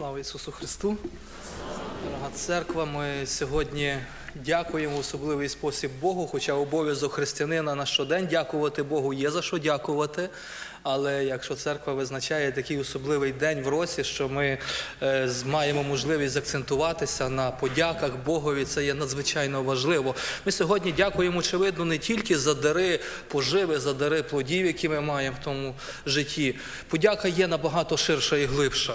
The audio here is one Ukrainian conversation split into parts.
Слава Ісусу Христу! Дорога церква, ми сьогодні дякуємо в особливий спосіб Богу, хоча обов'язок християнина на щодень дякувати Богу є за що дякувати. Але якщо церква визначає такий особливий день в році, що ми е, маємо можливість закцентуватися на подяках Богові, це є надзвичайно важливо. Ми сьогодні дякуємо, очевидно, не тільки за дари поживи, за дари плодів, які ми маємо в тому житті. Подяка є набагато ширша і глибша.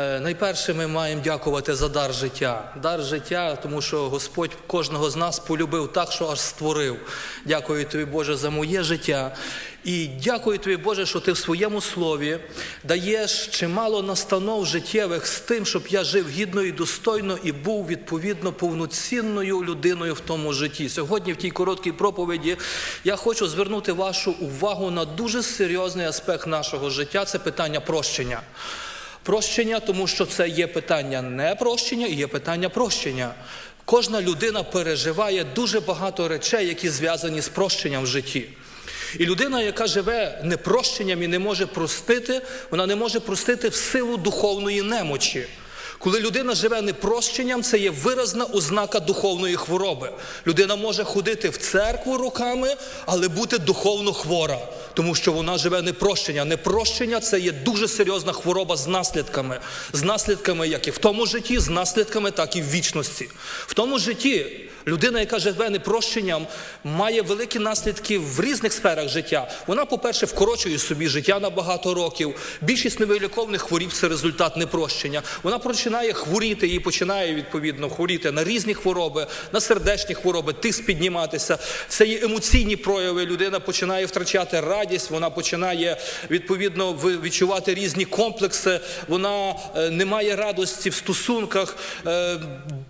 Е, Найперше ми маємо дякувати за дар життя. Дар життя, тому що Господь кожного з нас полюбив так, що аж створив. Дякую тобі, Боже, за моє життя. І дякую тобі, Боже, що ти в своєму слові даєш чимало настанов життєвих з тим, щоб я жив гідно і достойно і був відповідно повноцінною людиною в тому житті. Сьогодні в тій короткій проповіді я хочу звернути вашу увагу на дуже серйозний аспект нашого життя це питання прощення. Прощення, тому що це є питання не прощення і є питання прощення. Кожна людина переживає дуже багато речей, які зв'язані з прощенням в житті. І людина, яка живе непрощенням і не може простити, вона не може простити в силу духовної немочі. Коли людина живе непрощенням, це є виразна ознака духовної хвороби. Людина може ходити в церкву руками, але бути духовно хвора, тому що вона живе непрощення. Непрощення це є дуже серйозна хвороба з наслідками, з наслідками як і в тому житті, з наслідками, так і в вічності. В тому житті людина, яка живе непрощенням, має великі наслідки в різних сферах життя. Вона, по-перше, вкорочує собі життя на багато років. Більшість невиліковних хворіб це результат непрощення. Вона починає хворіти і починає відповідно хворіти на різні хвороби, на сердечні хвороби, тиск підніматися. Це є емоційні прояви. Людина починає втрачати радість, вона починає відповідно відчувати різні комплекси. Вона е, не має радості в стосунках, е,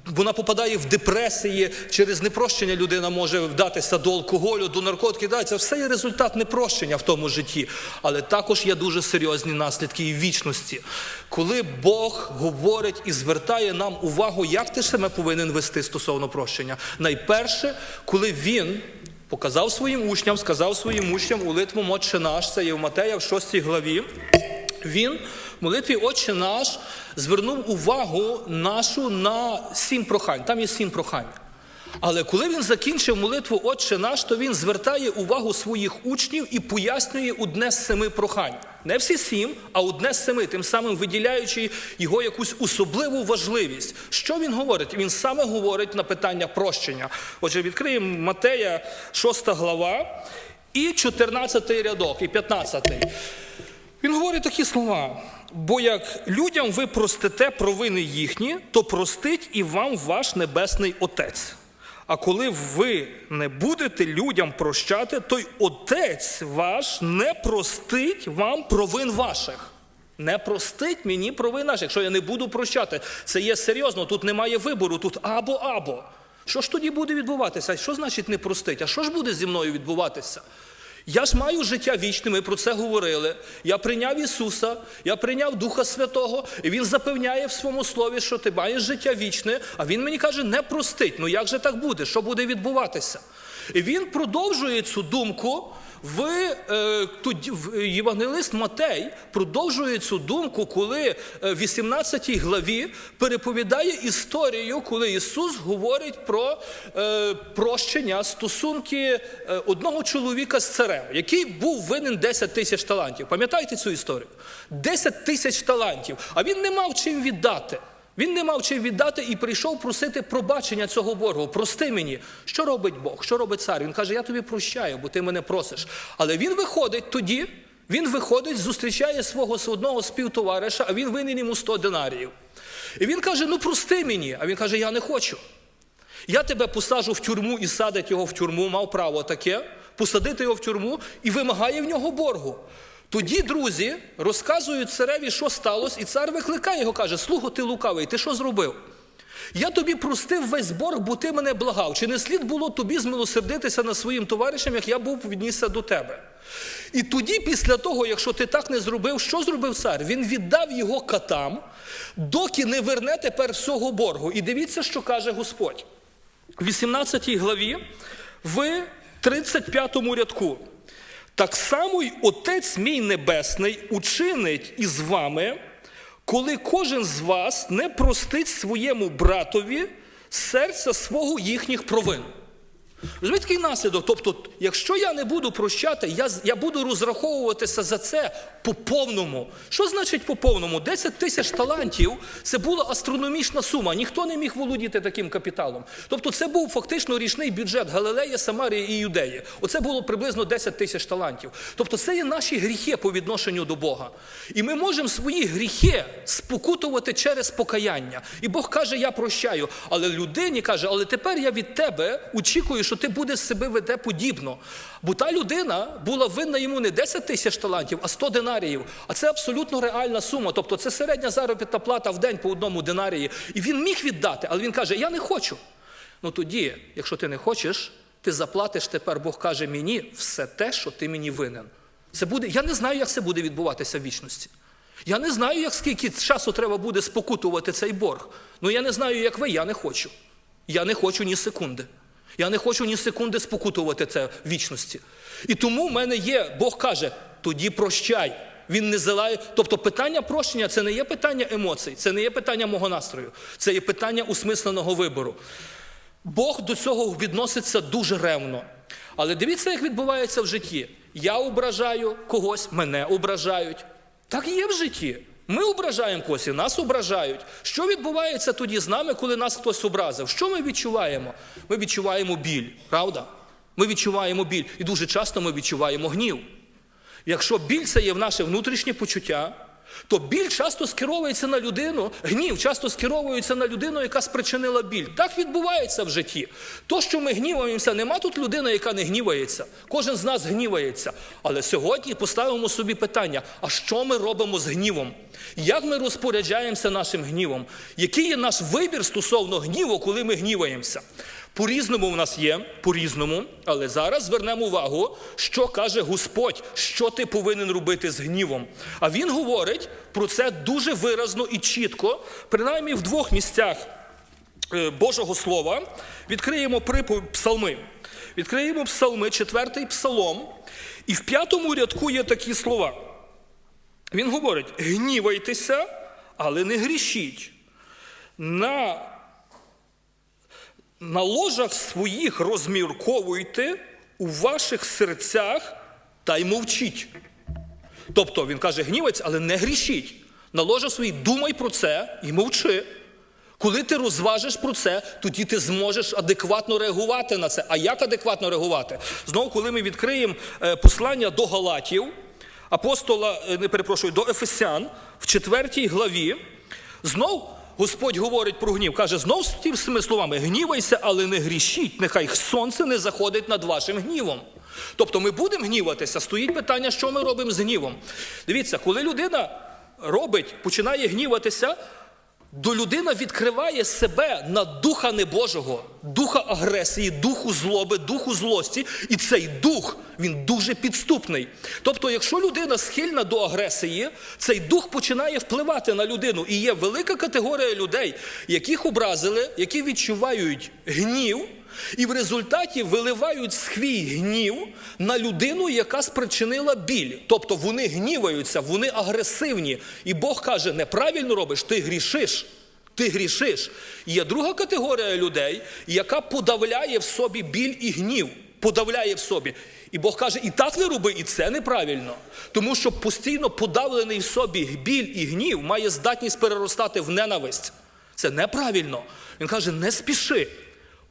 вона попадає в депресії. Через непрощення людина може вдатися до алкоголю, до наркотиків. Да, це все є результат непрощення в тому житті. Але також є дуже серйозні наслідки і вічності. Коли Бог говорить і звертає нам увагу, як ти себе повинен вести стосовно прощення. Найперше, коли він показав своїм учням, сказав своїм учням у литву Отче наш, це є в Матея в 6 главі. Він в молитві Отче наш звернув увагу нашу на сім прохань. Там є сім прохань. Але коли він закінчив молитву Отче наш, то він звертає увагу своїх учнів і пояснює одне з семи прохань. Не всі сім, а одне з семи, тим самим виділяючи його якусь особливу важливість. Що він говорить? Він саме говорить на питання прощення. Отже, відкриємо Матея, 6 глава, і 14 рядок, і 15. Він говорить такі слова. Бо як людям ви простите провини їхні, то простить і вам ваш небесний Отець. А коли ви не будете людям прощати, то й Отець ваш не простить вам провин ваших. Не простить мені провин наших, якщо я не буду прощати. Це є серйозно, тут немає вибору, тут або-або. Що ж тоді буде відбуватися? Що значить не простить? А що ж буде зі мною відбуватися? Я ж маю життя вічне, ми про це говорили. Я прийняв Ісуса, я прийняв Духа Святого, і Він запевняє в своєму слові, що ти маєш життя вічне, а Він мені каже, не простить. Ну як же так буде? Що буде відбуватися? І він продовжує цю думку в, е, в Євангелист Матей продовжує цю думку, коли е, в 18 главі переповідає історію, коли Ісус говорить про е, прощення стосунки е, одного чоловіка з царем, який був винен 10 тисяч талантів. Пам'ятаєте цю історію? 10 тисяч талантів, а він не мав чим віддати. Він не мав чим віддати і прийшов просити пробачення цього боргу. Прости мені, що робить Бог, що робить цар? Він каже, я тобі прощаю, бо ти мене просиш. Але він виходить тоді, він виходить, зустрічає свого одного співтовариша, а він винен йому 100 динаріїв. І він каже: Ну прости мені. А він каже, я не хочу. Я тебе посажу в тюрму і садить його в тюрму, мав право таке, посадити його в тюрму і вимагає в нього боргу. Тоді друзі розказують цареві, що сталося, і цар викликає його, каже: Слухай, ти лукавий, ти що зробив? Я тобі простив весь борг, бо ти мене благав. Чи не слід було тобі змилосердитися над своїм товаришем, як я був віднісся до тебе? І тоді, після того, якщо ти так не зробив, що зробив цар? Він віддав його катам, доки не верне тепер всього боргу. І дивіться, що каже Господь. В 18 главі, в 35 рядку. Так само й Отець мій Небесний учинить із вами, коли кожен з вас не простить своєму братові серця свого їхніх провин. Розумієте, такий наслідок. Тобто, якщо я не буду прощати, я, я буду розраховуватися за це по повному. Що значить по повному? 10 тисяч талантів це була астрономічна сума. Ніхто не міг володіти таким капіталом. Тобто, це був фактично річний бюджет Галилея, Самарії і Юдеї. Оце було приблизно 10 тисяч талантів. Тобто, це є наші гріхи по відношенню до Бога. І ми можемо свої гріхи спокутувати через покаяння. І Бог каже, я прощаю. Але людині каже, але тепер я від тебе очікую, що ти будеш себе веде подібно. Бо та людина була винна йому не 10 тисяч талантів, а 100 динаріїв. А це абсолютно реальна сума. Тобто це середня заробітна плата в день по одному динарії. І він міг віддати, але він каже: Я не хочу. Ну тоді, якщо ти не хочеш, ти заплатиш тепер, Бог каже мені все те, що ти мені винен. Це буде, я не знаю, як це буде відбуватися в вічності. Я не знаю, як скільки часу треба буде спокутувати цей борг. Ну я не знаю, як ви, я не хочу. Я не хочу ні секунди. Я не хочу ні секунди спокутувати це в вічності. І тому в мене є, Бог каже, тоді прощай. Він не зелає. Тобто питання прощення це не є питання емоцій, це не є питання мого настрою, це є питання усмисленого вибору. Бог до цього відноситься дуже ревно. Але дивіться, як відбувається в житті. Я ображаю когось, мене ображають. Так і є в житті. Ми ображаємо когось і нас ображають. Що відбувається тоді з нами, коли нас хтось образив? Що ми відчуваємо? Ми відчуваємо біль, правда? Ми відчуваємо біль. І дуже часто ми відчуваємо гнів. Якщо біль це є в наше внутрішнє почуття, то біль часто скеровується на людину, гнів часто скеровується на людину, яка спричинила біль. Так відбувається в житті. То, що ми гніваємося, нема тут людини, яка не гнівається. Кожен з нас гнівається. Але сьогодні поставимо собі питання: а що ми робимо з гнівом? Як ми розпоряджаємося нашим гнівом? Який є наш вибір стосовно гніву, коли ми гніваємося? По-різному в нас є, по-різному, але зараз звернемо увагу, що каже Господь, що ти повинен робити з гнівом. А він говорить про це дуже виразно і чітко, принаймні в двох місцях е, Божого Слова. Відкриємо псалми. Відкриємо псалми, четвертий псалом, і в п'ятому рядку є такі слова. Він говорить: гнівайтеся, але не грішіть. На на ложах своїх розмірковуйте у ваших серцях та й мовчіть. Тобто він каже, гнівець, але не грішіть. На ложах своїх думай про це і мовчи. Коли ти розважиш про це, тоді ти зможеш адекватно реагувати на це. А як адекватно реагувати? Знову, коли ми відкриємо е, послання до Галатів, апостола, е, не перепрошую, до Ефесян в четвертій главі, знов Господь говорить про гнів. Каже, знов з тими словами: гнівайся, але не грішіть, нехай сонце не заходить над вашим гнівом. Тобто ми будемо гніватися, стоїть питання, що ми робимо з гнівом. Дивіться, коли людина робить, починає гніватися, до людина відкриває себе на духа небожого, духа агресії, духу злоби, духу злості, і цей дух він дуже підступний. Тобто, якщо людина схильна до агресії, цей дух починає впливати на людину. І є велика категорія людей, яких образили, які відчувають гнів. І в результаті виливають свій гнів на людину, яка спричинила біль. Тобто вони гніваються, вони агресивні. І Бог каже: неправильно робиш, ти грішиш. Ти грішиш. Є друга категорія людей, яка подавляє в собі біль і гнів. Подавляє в собі. І Бог каже, і так не роби, і це неправильно. Тому що постійно подавлений в собі біль і гнів має здатність переростати в ненависть. Це неправильно. Він каже, не спіши.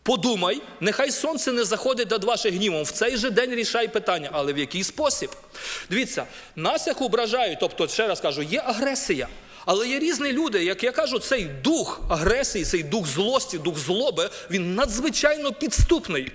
Подумай, нехай сонце не заходить над вашим гнівом. В цей же день рішай питання, але в який спосіб? Дивіться, нас як ображають, тобто, ще раз кажу, є агресія. Але є різні люди, як я кажу, цей дух агресії, цей дух злості, дух злоби, він надзвичайно підступний.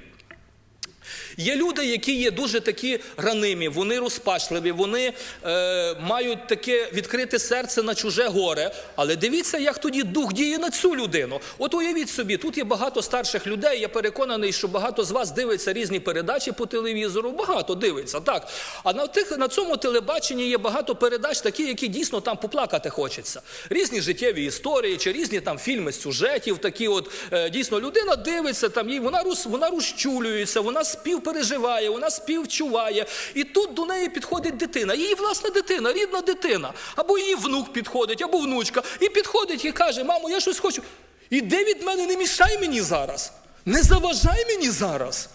Є люди, які є дуже такі ранимі, вони розпачливі, вони е, мають таке відкрите серце на чуже горе. Але дивіться, як тоді дух діє на цю людину. От уявіть собі, тут є багато старших людей. Я переконаний, що багато з вас дивиться різні передачі по телевізору. Багато дивиться, так. А на тих на цьому телебаченні є багато передач, такі, які дійсно там поплакати хочеться. Різні життєві історії, чи різні там фільми сюжетів. Такі, от е, дійсно людина дивиться там, їй вона роз, вона розчулюється, вона спів співпереживає, вона співчуває. І тут до неї підходить дитина, її власна дитина, рідна дитина, або її внук підходить, або внучка, і підходить і каже: Мамо, я щось хочу. Іди від мене, не мішай мені зараз, не заважай мені зараз.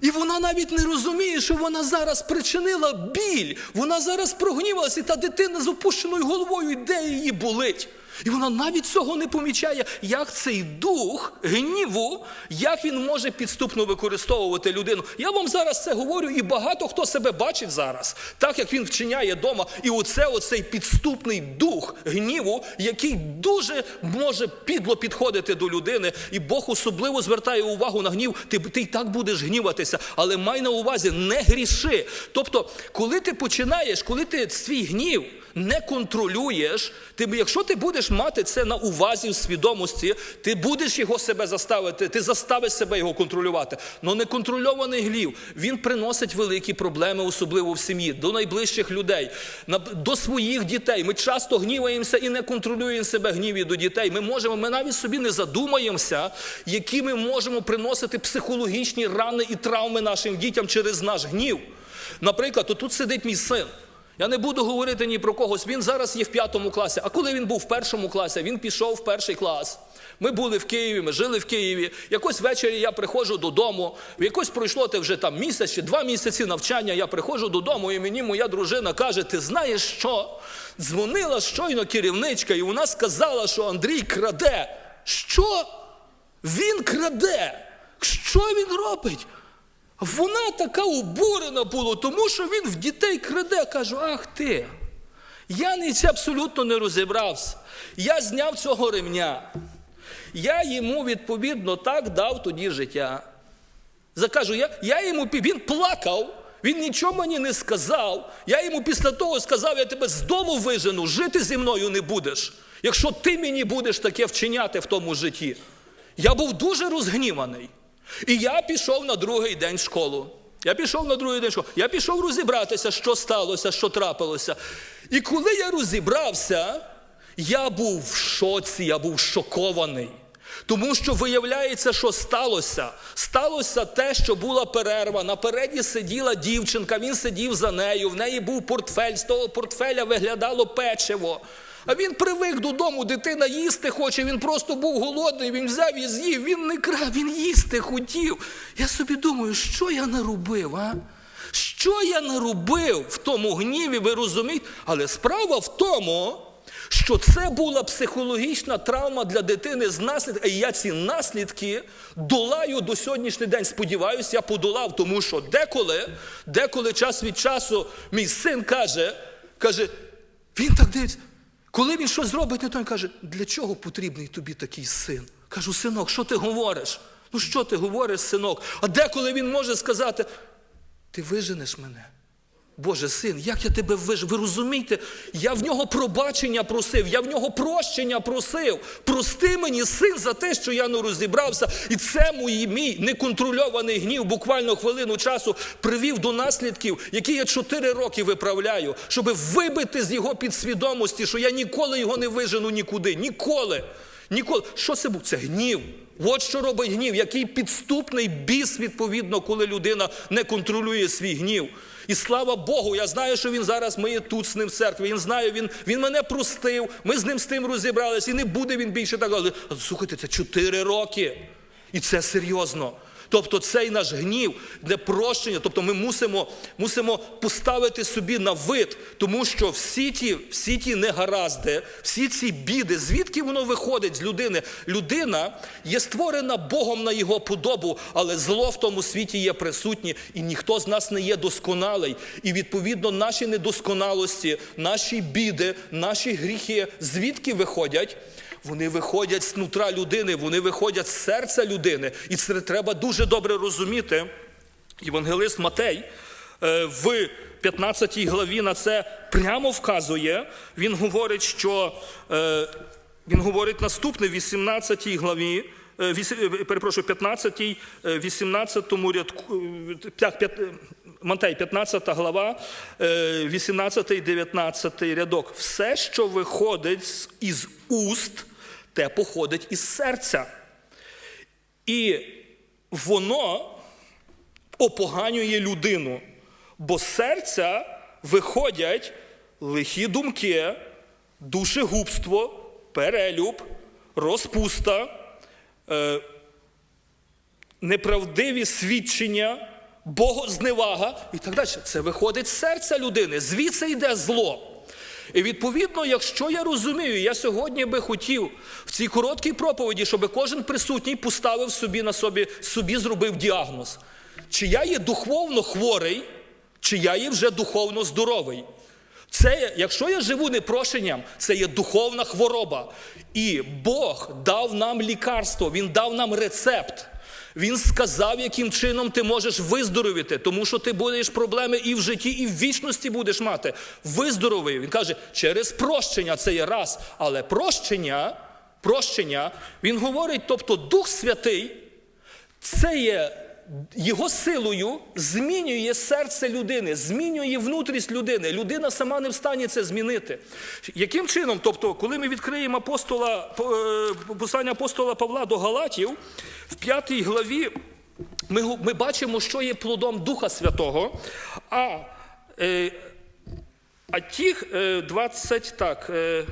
І вона навіть не розуміє, що вона зараз причинила біль. Вона зараз прогнівалася, і та дитина з опущеною головою йде її болить. І вона навіть цього не помічає, як цей дух гніву, як він може підступно використовувати людину. Я вам зараз це говорю, і багато хто себе бачить зараз, так як він вчиняє вдома. І оце оцей підступний дух гніву, який дуже може підло підходити до людини. І Бог особливо звертає увагу на гнів. Ти, ти й так будеш гніватися, але май на увазі, не гріши. Тобто, коли ти починаєш, коли ти свій гнів не контролюєш, ти, якщо ти будеш мати це на увазі в свідомості, ти будеш його себе заставити, ти заставиш себе його контролювати. Но неконтрольований гнів, він приносить великі проблеми, особливо в сім'ї, до найближчих людей, до своїх дітей. Ми часто гніваємося і не контролюємо себе гніві до дітей. Ми можемо, ми навіть собі не задумаємося, які ми можемо приносити психологічні рани і травми нашим дітям через наш гнів. Наприклад, отут сидить мій син. Я не буду говорити ні про когось. Він зараз є в п'ятому класі. А коли він був в першому класі, він пішов в перший клас. Ми були в Києві, ми жили в Києві. Якось ввечері я приходжу додому. Якось пройшло те вже там місяць чи два місяці навчання. Я приходжу додому, і мені моя дружина каже: Ти знаєш що? Дзвонила щойно керівничка, і вона сказала, що Андрій краде. Що? Він краде. Що він робить? Вона така обурена була, тому що він в дітей краде. Кажу, ах ти. Я ні це абсолютно не розібрався. Я зняв цього ремня. Я йому відповідно так дав тоді життя. Закажу, я, я йому він плакав, він нічого мені не сказав. Я йому після того сказав, я тебе з дому вижену, жити зі мною не будеш, якщо ти мені будеш таке вчиняти в тому житті. Я був дуже розгніваний. І я пішов на другий день в школу. Я пішов на другий день в школу. Я пішов розібратися, що сталося, що трапилося. І коли я розібрався, я був в шоці, я був шокований. Тому що виявляється, що сталося. Сталося те, що була перерва. Напереді сиділа дівчинка, він сидів за нею, в неї був портфель, з того портфеля виглядало печиво. А він привик додому, дитина їсти хоче, він просто був голодний, він взяв і з'їв, він не крав, він їсти хотів. Я собі думаю, що я наробив, а? Що я наробив в тому гніві, ви розумієте? Але справа в тому, що це була психологічна травма для дитини з наслідками. І я ці наслідки долаю до сьогоднішнього день. Сподіваюся, я подолав, тому що деколи, деколи час від часу мій син каже, каже, він так дивиться, коли він щось зробить, не то він каже, для чого потрібний тобі такий син? Кажу, синок, що ти говориш? Ну що ти говориш, синок? А деколи він може сказати, ти виженеш мене. Боже син, як я тебе вижу? Ви розумієте, я в нього пробачення просив, я в нього прощення просив. Прости мені, син, за те, що я не розібрався. І це мій, мій неконтрольований гнів, буквально хвилину часу привів до наслідків, які я чотири роки виправляю, щоб вибити з його підсвідомості, що я ніколи його не вижену нікуди. Ніколи. Ніколи. Що це був? Це гнів. От що робить гнів, який підступний біс, відповідно, коли людина не контролює свій гнів. І слава Богу, я знаю, що він зараз ми є тут з ним в церкві. Він знає, він, він мене простив, ми з ним з тим розібралися, і не буде він більше так. Слухайте, це чотири роки. І це серйозно. Тобто цей наш гнів для прощення, тобто ми мусимо, мусимо поставити собі на вид, тому що всі ті, всі ті негаразди, всі ці біди, звідки воно виходить з людини? Людина є створена Богом на його подобу, але зло в тому світі є присутнє, і ніхто з нас не є досконалий. І відповідно наші недосконалості, наші біди, наші гріхи, звідки виходять? Вони виходять з нутра людини, вони виходять з серця людини. І це треба дуже добре розуміти. Євангелист Матей е, в 15 главі на це прямо вказує. Він говорить, що е, він говорить наступне в 18 главі. е, Перепрошую, 15, е, 18 рядку, е, п'ят- п'ят- е, Матей, 15 глава, е, 18 19 рядок. Все, що виходить із уст, те походить із серця. І воно опоганює людину, бо з серця виходять лихі думки, душегубство, перелюб, розпуста, е, неправдиві свідчення, богозневага і так далі. Це виходить з серця людини, звідси йде зло. І відповідно, якщо я розумію, я сьогодні би хотів в цій короткій проповіді, щоб кожен присутній поставив собі на собі, собі зробив діагноз. Чи я є духовно хворий, чи я є вже духовно здоровий. Це, якщо я живу непрошенням, це є духовна хвороба. І Бог дав нам лікарство, Він дав нам рецепт. Він сказав, яким чином ти можеш виздоровіти, тому що ти будеш проблеми і в житті, і в вічності будеш мати. Виздоровий. Він каже, через прощення це є раз, але прощення, прощення, він говорить, тобто Дух Святий, це є його силою змінює серце людини, змінює внутрішність людини. Людина сама не в стані це змінити. Яким чином? Тобто, коли ми відкриємо апостола, е, послання апостола Павла до Галатів, в п'ятій главі ми, ми бачимо, що є плодом Духа Святого. А, е, а тих е, 20, так, е,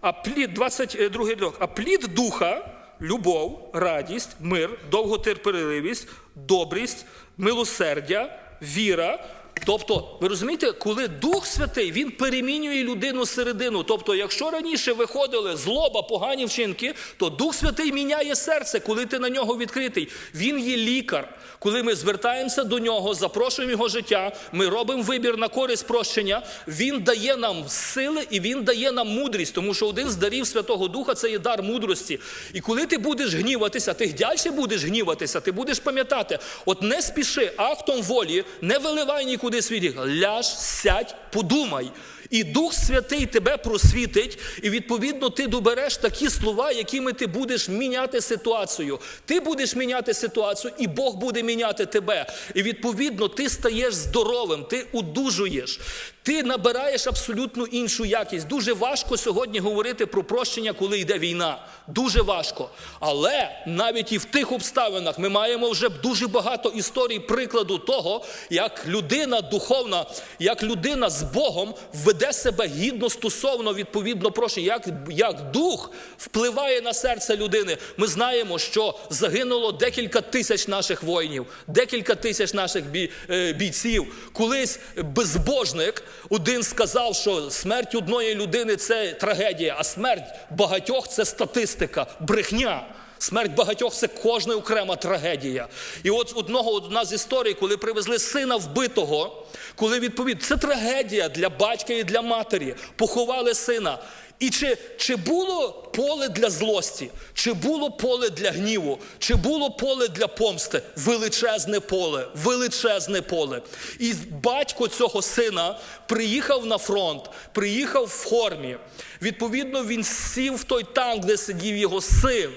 а плід 22 рядок. А плід духа, любов, радість, мир, довготерпеливість, добрість, милосердя, віра. Тобто, ви розумієте, коли Дух Святий він перемінює людину середину. Тобто, якщо раніше виходили злоба, погані вчинки, то Дух Святий міняє серце, коли ти на нього відкритий. Він є лікар. Коли ми звертаємося до нього, запрошуємо його життя, ми робимо вибір на користь прощення. Він дає нам сили і він дає нам мудрість, тому що один з дарів Святого Духа це є дар мудрості. І коли ти будеш гніватися, ти далі будеш гніватися, ти будеш пам'ятати, от не спіши актом волі, не виливай нікуди свій гріх. ляж, сядь, подумай. І Дух Святий тебе просвітить, і відповідно ти добереш такі слова, якими ти будеш міняти ситуацію. Ти будеш міняти ситуацію, і Бог буде міняти тебе. І відповідно ти стаєш здоровим, ти удужуєш, ти набираєш абсолютно іншу якість. Дуже важко сьогодні говорити про прощення, коли йде війна. Дуже важко. Але навіть і в тих обставинах ми маємо вже дуже багато історій прикладу того, як людина духовна, як людина з Богом веде себе гідно стосовно відповідно прощення, як, як дух впливає на серце людини. Ми знаємо, що загинуло декілька тисяч наших воїнів, декілька тисяч наших бій, е, бійців. Колись безбожник один сказав, що смерть одної людини це трагедія, а смерть багатьох це статистика, брехня. Смерть багатьох це кожна окрема трагедія. І от одного одна з історій, коли привезли сина вбитого, коли відповідь, це трагедія для батька і для матері. Поховали сина. І чи, чи було поле для злості, чи було поле для гніву, чи було поле для помсти? Величезне поле, величезне поле. І батько цього сина приїхав на фронт, приїхав в формі. Відповідно, він сів в той танк, де сидів його син.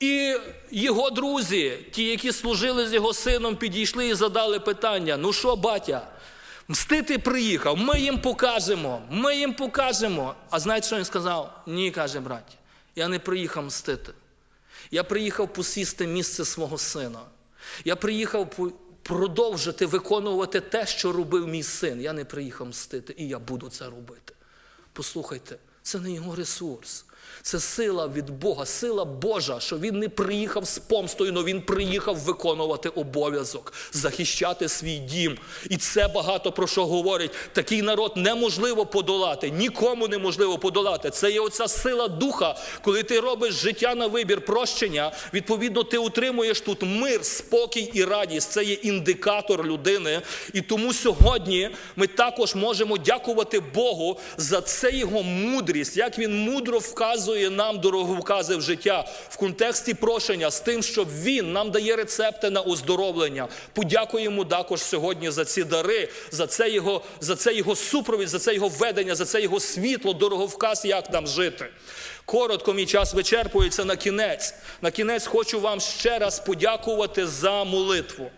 І його друзі, ті, які служили з його сином, підійшли і задали питання: ну що, батя, мстити приїхав, ми їм покажемо, ми їм покажемо. А знаєте, що він сказав? Ні, каже браття, я не приїхав мстити. Я приїхав посісти місце свого сина. Я приїхав продовжити виконувати те, що робив мій син. Я не приїхав мстити, і я буду це робити. Послухайте, це не його ресурс. Це сила від Бога, сила Божа, що він не приїхав з помстою, але він приїхав виконувати обов'язок, захищати свій дім. І це багато про що говорить. Такий народ неможливо подолати, нікому неможливо подолати. Це є оця сила духа, коли ти робиш життя на вибір прощення. Відповідно, ти утримуєш тут мир, спокій і радість. Це є індикатор людини. І тому сьогодні ми також можемо дякувати Богу за це його мудрість, як він мудро вказує нам дороговкази в життя в контексті прошення з тим, що він нам дає рецепти на оздоровлення. Подякуємо також сьогодні за ці дари, за це його, за це його супровід, за це його ведення, за це його світло, дороговказ, як нам жити. Коротко, мій час вичерпується на кінець. На кінець хочу вам ще раз подякувати за молитву.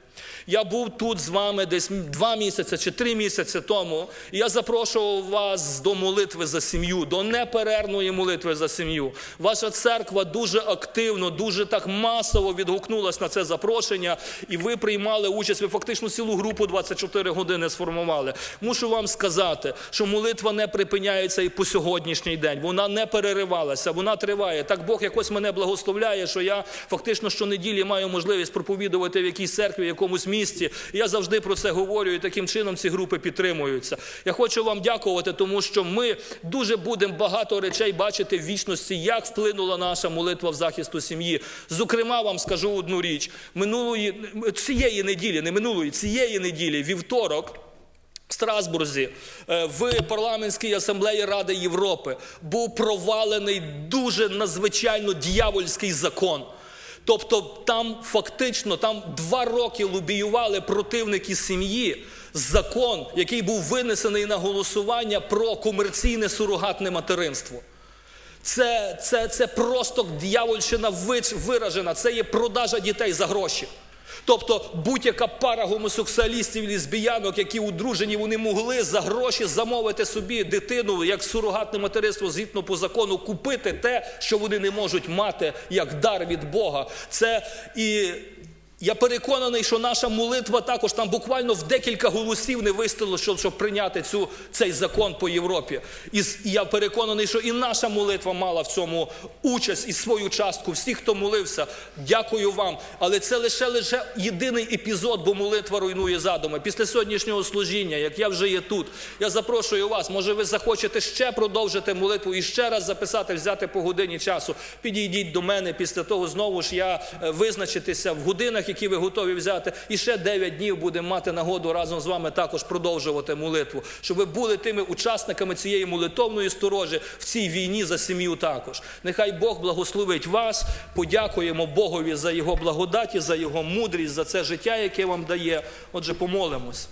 Я був тут з вами десь два місяці чи три місяці тому. І я запрошував вас до молитви за сім'ю, до неперервної молитви за сім'ю. Ваша церква дуже активно, дуже так масово відгукнулась на це запрошення, і ви приймали участь. Ви фактично цілу групу 24 години сформували. Мушу вам сказати, що молитва не припиняється і по сьогоднішній день. Вона не переривалася, вона триває. Так Бог якось мене благословляє, що я фактично щонеділі маю можливість проповідувати в якійсь церкві, в якомусь місті. Я завжди про це говорю, і таким чином ці групи підтримуються. Я хочу вам дякувати, тому що ми дуже будемо багато речей бачити в вічності, як вплинула наша молитва в захисту сім'ї. Зокрема, вам скажу одну річ: минулої цієї неділі, не минулої, цієї неділі, вівторок. В Страсбурзі е, в парламентській асамблеї Ради Європи був провалений дуже надзвичайно дьявольський закон. Тобто там фактично там два роки лобіювали противники сім'ї закон, який був винесений на голосування про комерційне сурогатне материнство. Це, це, це просто дьявольщина виражена, це є продажа дітей за гроші. Тобто будь-яка пара гомосексуалістів і лесбіянок, які одружені, вони могли за гроші замовити собі дитину як сурогатне материнство, згідно по закону, купити те, що вони не можуть мати як дар від Бога. Це і я переконаний, що наша молитва також там буквально в декілька голосів не вистачило, щоб, щоб прийняти цю, цей закон по Європі. І, і я переконаний, що і наша молитва мала в цьому участь і свою частку. Всі, хто молився, дякую вам. Але це лише лише єдиний епізод, бо молитва руйнує задуми. Після сьогоднішнього служіння, як я вже є тут, я запрошую вас. Може, ви захочете ще продовжити молитву і ще раз записати, взяти по годині часу. Підійдіть до мене після того. Знову ж я е, визначитися в годинах, які ви готові взяти. І ще 9 днів будемо мати нагоду разом з вами також продовжувати молитву, щоб ви були тими учасниками цієї молитовної сторожі в цій війні за сім'ю також. Нехай Бог благословить вас. Подякуємо Богові за його благодаті, за його мудрість, за це життя, яке вам дає. Отже, помолимось.